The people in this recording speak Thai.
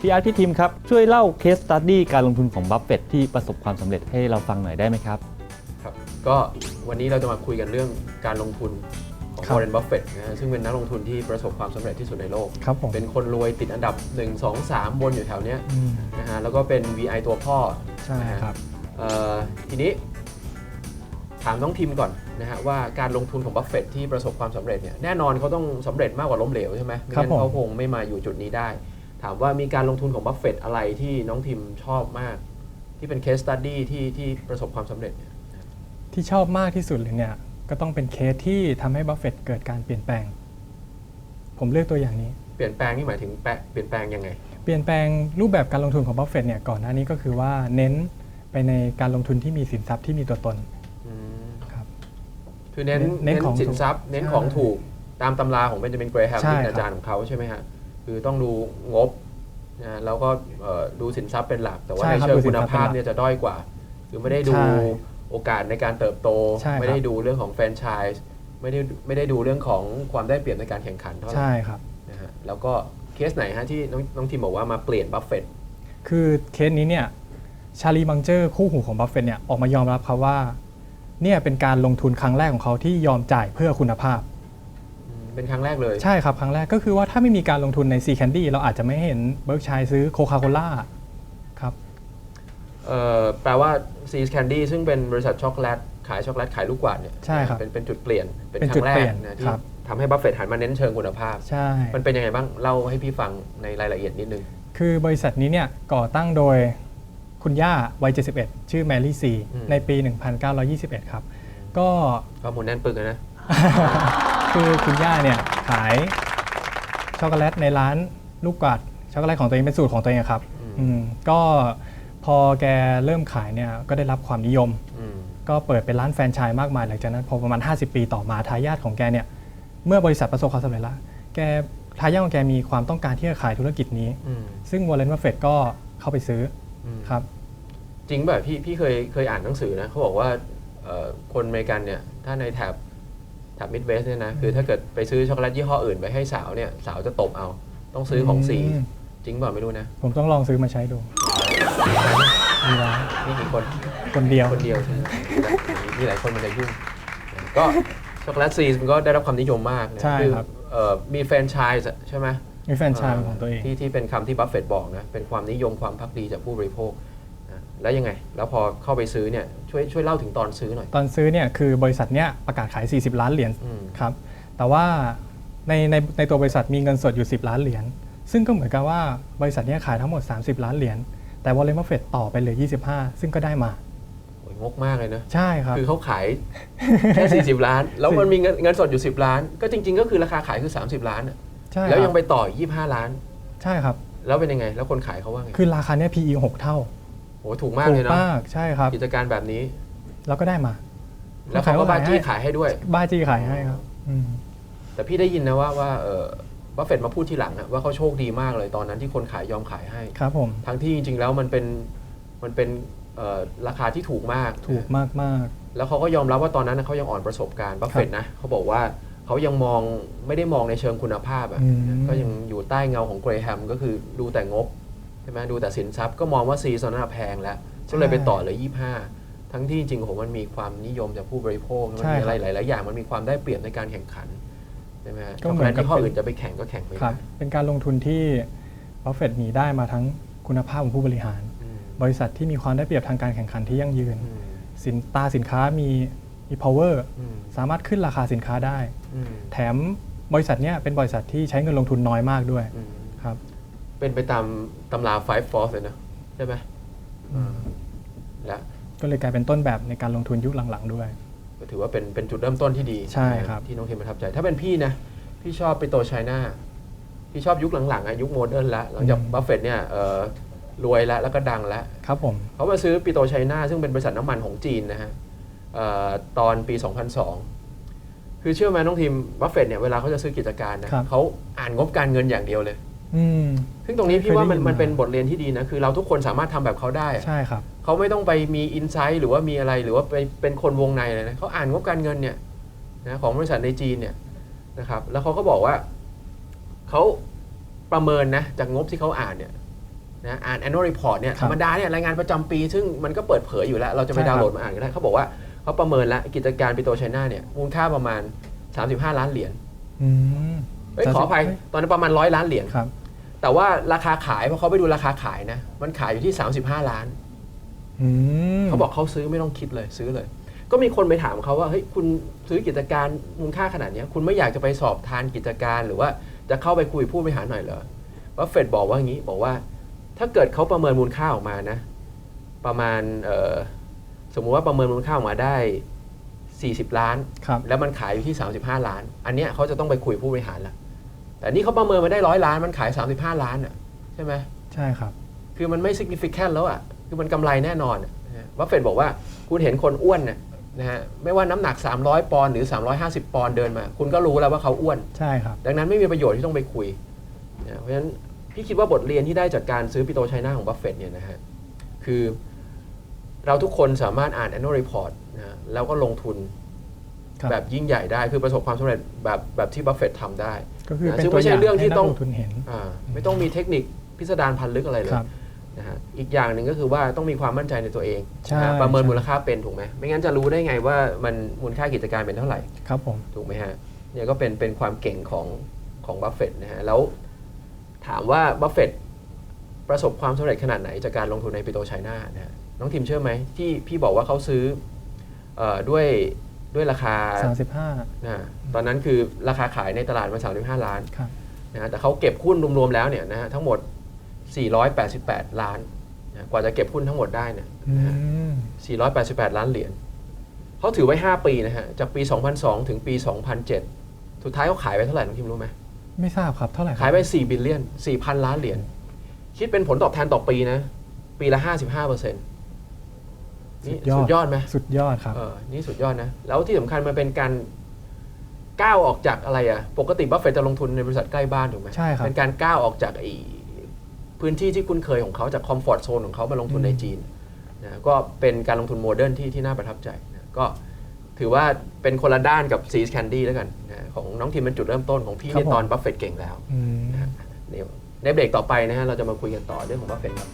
พี่อาร์ตพี่ทีมครับ ช่วยเล่าเคสตัดดี้การลงทุนของบัฟเฟตที่ประสบความสำเร็จให้เราฟังหน่อยได้ไหมครับ ครับ ก็วันนี้เราจะมาคุยกันเรื่องการลงทุนของครับวอร์เรนบัฟเฟตนะฮะซึ่งเป็นนักลงทุนที่ประสบความสำเร็จที่สุดในโลก ครับผมเป็นคนรวยติดอันดับ 1 2 3 บนอยู่แถวเนี้ยอืมนะฮะแล้วก็เป็น VI ตัวพ่อ ใช่ครับ เอ่อทีนี้ถามน้องทิมก่อนนะฮะว่าการลงทุนของบัฟเฟตที่ประสบความสำเร็จเนี่ยแน่นอนเขาต้องสำเร็จมากกว่าล้มเหลวใช่ไหมไม่ครับงั้นผม เขาคงไม่มาอยู่จุดนี้ได้ ถามว่ามีการลงทุนของบัฟเฟตอะไรที่น้องทิมชอบมาก ที่เป็นเคสตัดดี้ที่ที่ประสบความสำเร็จเนี่ยที่ชอบมากที่สุดเลยเนี่ย ก็ต้องเป็นเคสที่ทำให้บัฟเฟตเกิดการเปลี่ยนแปลง ผมเลือกตัวอย่างนี้ เปลี่ยนแปลงนี่หมายถึงแปะเปลี่ยนแปลงยังไง เปลี่ยนแปลงรูปแบบการลงทุนของบัฟเฟตเนี่ยก่อนหน้านี้ก็คือว่าเน้นไปในการลงทุนที่มีสินทรัพย์ที่มีตัวตนอืม ครับ คือเน้นเน้นเน้นของสินทรัพย์ เน้นใช่ของถูกตามตำราของเบนจามินเกรแฮมใช่ที่เป็นครับอาจารย์ของเขาใช่ไหมฮะ คือต้องดูงบนะแล้วก็เอ่อดูสินทรัพย์เป็นหลัก แต่ว่าใช่ในครับเชิงดูสิคุนณทรัพย์ภาพเป็นหลักเนี่ยจะด้อยกว่า คือไม่ได้ดูใช่โอกาสในการเติบโตใช่ครับไม่ได้ดูเรื่องของแฟรนไชส์ไม่ได้ไม่ได้ดูเรื่องของความได้เปรียบในการแข่งขันเท่าไหร่ใช่ครับนะฮะแล้วก็เคสไหนฮะที่น้องน้องทีมบอกว่ามาเปลี่ยนบัฟเฟตคือเคสนี้เนี่ยชาลีบังเจอร์คู่หูของบัฟเฟตเนี่ยออกมายอมรับครับว่าเนี่ยเป็นการลงทุนครั้งแรกของเขาที่ยอมจ่ายเพื่อคุณภาพ เป็นครั้งแรกเลย ใช่ครับ ครั้งแรกก็คือว่าถ้าไม่มีการลงทุนในซีแคนดี้เราอาจจะไม่เห็นเบิร์กชัยซื้อโคคาโคล่าครับเอ่อแปลว่าซีสแคนดี้ซึ่งเป็นบริษัทช็อกโกแลตขายช็อกโกแลตขายลูกกวาดเนี่ยใช่ครับเป็นเป็นจุดเปลี่ยนเป็นเป็นคจุรั้ดงแรเปลี่กยนนะที่ครับทำให้บัฟเฟตหันมาเน้นเชิงคุณภาพ ใช่ มันเป็นยังไงบ้างเล่าให้พี่ฟังในรายละเอียดนิดนึง คือบริษัทนี้เนี่ยก่อตั้งโดยคุณย่าวัย 71 ชื่อแมรี่ซีอืมในปี 1921 ครับ ก็ข้อมูลแน่นปึกเลยนะ คือคุณย่าเนี่ยขายช็อกโกแลตในร้านลูกกวาดช็อกโกแลตของตัวเองเป็นสูตรของตัวเองครับอืมอืมก็พอแกเริ่มขายเนี่ยก็ได้รับความนิยม อืมก็เปิดเป็นร้านแฟรนไชส์มากมายหลังจากนั้นพอประมาณ 50 ปีต่อมาทายาทของแกเนี่ยเมื่อบริษัทประสบความสำเร็จแล้วแกทายาทของแกมีความต้องการที่จะขายธุรกิจนี้ อืมซึ่งวอลเลนบัฟเฟตก็เข้าไปซื้ออืมครับ จริงแบบพี่พี่เคยเคยอ่านหนังสือนะเขาบอกว่าเอ่อคนอเมริกันเนี่ยถ้าในแถบ แถบมิดเวสเนี่ยนะคือถ้าเกิดไปซื้อช็อกโกแลตยี่ห้ออื่นไปให้สาวเนี่ยสาวจะตบเอา ต้องซื้อของสี อืม จริงเปล่าไม่รู้นะผมต้องลองซื้อมาใช้ดูมีแล้วนี่กี่คน คนเดียว คนเดียวใช่ไหมมีหลายคนมันจะยุ่ง ก็ช็อกโกแลตซีสมันก็ได้รับความนิยมมากนะใช่อครับเอ่อมีแฟรนไชส์ใช่ไหมมีแฟรนไชส์ของตัวเอง ที่ที่เป็นคำที่บัฟเฟตบอกนะ เป็นความนิยมความพักดีจากผู้บริโภคนะ แล้วยังไง แล้วพอเข้าไปซื้อเนี่ยช่วยช่วยเล่าถึงตอนซื้อหน่อย ตอนซื้อเนี่ยคือบริษัทเนี้ยประกาศขาย 40 ล้านเหรียญอืม ครับ แต่ว่าในในในตัวบริษัทมีเงินสดอยู่ 10 ล้านเหรียญ ซึ่งก็เหมือนกับว่าบริษัทเนี้ยขายทั้งหมด 30 ล้านเหรียญ แต่วอลเลนบัฟเฟตต่อไปเหลือ 25 ซึ่งก็ได้มา โอ้ยงกมากเลยนะ ใช่ครับ คือเขาขาย แค่ 40 ล้าน แล้วมันมีเงินเงินสดอยู่ 10 ล้าน ก็จริง ๆ ก็คือราคาขายคือ 30 ล้านอะใช่แล้วคยัรังบไปต่อ 25 ล้าน ใช่ครับ แล้วเป็นยังไง แล้วคนขายเขาว่าไง คือราคาเนี้ย PE 6 เท่า โอ้ถูกมากถูเลกยเนาะมากใช่ครับ กิจการแบบนี้ แล้วก็ได้มา แล้วเขาก็บ้าจี้ขายให้ด้วย บ้าจี้ขายให้ครับอืมแต่พี่ได้ยินนะว่าว่าเออบัฟเฟตมาพูดทีหลังอะว่าเขาโชคดีมากเลยตอนนั้นที่คนขายยอมขายให้ ครับผม ทั้งที่จริงๆแล้วมันเป็นมันเป็นเอ่อราคาที่ถูกมาก ถูกมากมากแล้วเขาก็ยอมรับว่าตอนนั้นนะเขายังอ่อนประสบการณ์บัฟเฟตนะเขาบอกว่าเขายังมองไม่ได้มองในเชิงคุณภาพอะอืมก็ยังอยู่ใต้เงาของเกรแฮมก็คือดูแต่งบใช่ไหมดูแต่สินทรัพย์ก็มองว่าซีซอนนั้นแพงแล้วก็เลยไปต่อเลยยี่ห้าทั้งที่จริงๆโหมันมีความนิยมจากผู้บริโภคมันมีอะไรหลาย ๆ อย่างมันมีความได้เปรียบในการแข่งขันใช่ไหมฮะก็ช็อกเหโกมืแลอนตกับยี่ห้อเป็นอื่นจะไปแข่งก็แข่งไม่ครัได้บเป็นการลงทุนที่บัฟเฟตมีได้มาทั้งคุณภาพของผู้บริหารอืมบริษัทที่มีความได้เปรียบทางการแข่งขันที่ยั่งยืนอืมสินตราสินค้ามีมี power อืมสามารถขึ้นราคาสินค้าได้อืมแถมบริษัทเนี้ยเป็นบริษัทที่ใช้เงินลงทุนน้อยมากด้วยอืมครับ เป็นไปตามตำรา five force เลยนะใช่ไหมและก็เลยกลายเป็นต้นแบบในการลงทุนยุคหลังๆด้วย ก็ถือว่าเป็นเป็นจุดเริ่มต้นที่ดีใช่ครับ ที่น้องเทมประทับใจ ถ้าเป็นพี่นะ พี่ชอบปิโตรไชน่าพี่ชอบยุคหลังๆอะยุคโมเดิร์นละหลังจากบัฟเฟตเนี่ยเอ่อรวยแล้วแล้วก็ดังแล้ว ครับผม เขามาซื้อปิโตรไชน่าซึ่งเป็นบริษัทน้ำมันของจีนนะฮะเอ่อตอนปี 2002 คือเชื่อไหมน้องทีมบัฟเฟตเนี่ยเวลาเขาจะซื้อกิจการนะครับ เขาอ่านงบการเงินอย่างเดียวเลย อืม ซึ่งตรงนี้พี่ว่ามันเคยได้ยิน มันเป็นมาบทเรียนที่ดีนะ คือเราทุกคนสามารถทำแบบเขาได้อะใช่ครับ เขาไม่ต้องไปมีอินไซต์หรือว่ามีอะไรหรือว่าไปเป็นคนวงในเลยนะเขาอ่านงบการเงินเนี่ยนะของบริษัทในจีนเนี่ยนะครับ แล้วเขาก็บอกว่าเขาประเมินนะจากงบที่เขาอ่านเนี่ยนะอ่าน annual report เนี่ยคธรัรบรมดาเนี่ยรายงานประจำปี ซึ่งมันก็เปิดเผยอยู่แล้ว เราจะไปใช่ครับ ดาวน์โหลดมาอ่านก็ได้เขาบอกว่าเขาประเมินแล้วกิจการปิโตรไชน่าเนี่ยมูลค่าประมาณ 35 ล้านเหรียญ อืม เอ้ยขออภัยตอนนั้นประมาณร้อยล้านเหรียญครับ แต่ว่าราคาขายพอเขาไปดูราคาขายนะ มันขายอยู่ที่ 35 ล้านอืมเขาบอกเขาซื้อไม่ต้องคิดเลยซื้อเลย ก็มีคนไปถามเขาว่าเฮ้ยคุณซื้อกิจการมูลค่าขนาดเนี้ยคุณไม่อยากจะไปสอบทานกิจการ หรือว่าจะเข้าไปคุยผู้บริหารหน่อยเหรอว่าเฟดบอกว่าอย่างนี้บอกว่า ถ้าเกิดเขาประเมินมูลค่าออกมานะ ประมาณเอ่อสมมุติว่าประเมินมูลค่าออกมาได้ 40 ล้านครับแล้วมันขายอยู่ที่ 35 ล้าน อันเนี้ยเขาจะต้องไปคุยผู้บริหารละ แต่นี่เขาประเมินมาได้ร้อยล้านมันขาย 35 ล้านอะใช่ไหมใช่ครับ คือมันไม่ significant แล้วอะคือมันกำไรแน่นอนอะนะฮะบัฟเฟตบอกว่าคุณเห็นคนอ้วนเนี่ยนะฮะไม่ว่าน้ำหนัก 300 ปอนด์หรือ 350 ปอนด์เดินมา คุณก็รู้แล้วว่าเขาอ้วนใช่ครับ ดังนั้นไม่มีประโยชน์ที่ต้องไปคุยนะเพราะฉะนั้นพี่คิดว่าบทเรียนที่ได้จากการซื้อปิโตรไชน่าของบัฟเฟตเนี่ยนะฮะคือเราทุกคนสามารถอ่าน annual report นะฮะแล้วก็ลงทุนครับ แบบยิ่งใหญ่ได้คือประสบความสำเร็จแบบแบบที่บัฟเฟตทำได้ ก็คือเป็นซึ่งตัวไม่อใช่ย่างเรื่องที่ให้นักต้องลงทุนเห็นอ่าไม่ต้องมีเทคนิคพิสดารพันลึกอะไรเลยครับนะฮะอีกอย่างหนึ่งก็คือว่าต้องมีความมั่นใจในตัวเองใช่นะฮะประเมินใช่มูลค่าเป็นถูกไหมไม่งั้นจะรู้ได้ไงว่ามันมูลค่ากิจการเป็นเท่าไหร่ครับผมถูกไหมฮะเนี่ยก็เป็นเป็นความเก่งของของบัฟเฟตนะฮะแล้วถามว่าบัฟเฟตประสบความสำเร็จขนาดไหนจากการลงทุนในปิโตรไชน่านะฮะน้องทีมเชื่อไหมที่พี่บอกว่าเขาซื้อเออด้วย ด้วยราคา35นะตอนนั้นคือราคาขายในตลาดมัน35 ล้านครับนะฮะแต่เขาเก็บหุ้นรวมๆแล้วเนี่ยนะฮะทั้งหมด 488 ล้านนะกว่าจะเก็บหุ้นทั้งหมดได้เนี่ยอืม488 ล้านเหรียญเขาถือไว้ 5 ปีนะฮะจากปี 2002 ถึงปี 2007 สุดท้ายเขาขายไปเท่าไหร่น้องทิมรู้ไหมไม่ทราบครับเท่าไหร่ครับขายไป4บิลเลียน4,000 ล้านเหรียญคิดเป็นผลตอบแทนต่อปีนะ ปีละ 55เปอร์เซ็นต์ นี่สุดยอดไหมสุดยอดครับเออนี่สุดยอดนะ แล้วที่สำคัญมันเป็นการก้าวออกจากอะไรอะปกติบัฟเฟตจะลงทุนในบริษัทใกล้บ้านถูกไหมใช่ครับ เป็นการก้าวออกจากไอ้พื้นที่ที่คุ้นเคยของเขาจากคอมฟอร์ทโซนของเขามาลงทุนในจีนนะก็เป็นการลงทุนโมเดิร์นที่ที่น่าประทับใจนะก็ถือว่าเป็นคนละด้านกับซีสแคนดี้แล้วกันนะของน้องทีมเป็นจุดเริ่มต้นของพี่ครับในตอนผมบัฟเฟตเก่งแล้วอืมนะฮะเดี๋ยวในเบรกต่อไปนะฮะเราจะมาคุยกันต่อเรื่องของบัฟเฟตครับ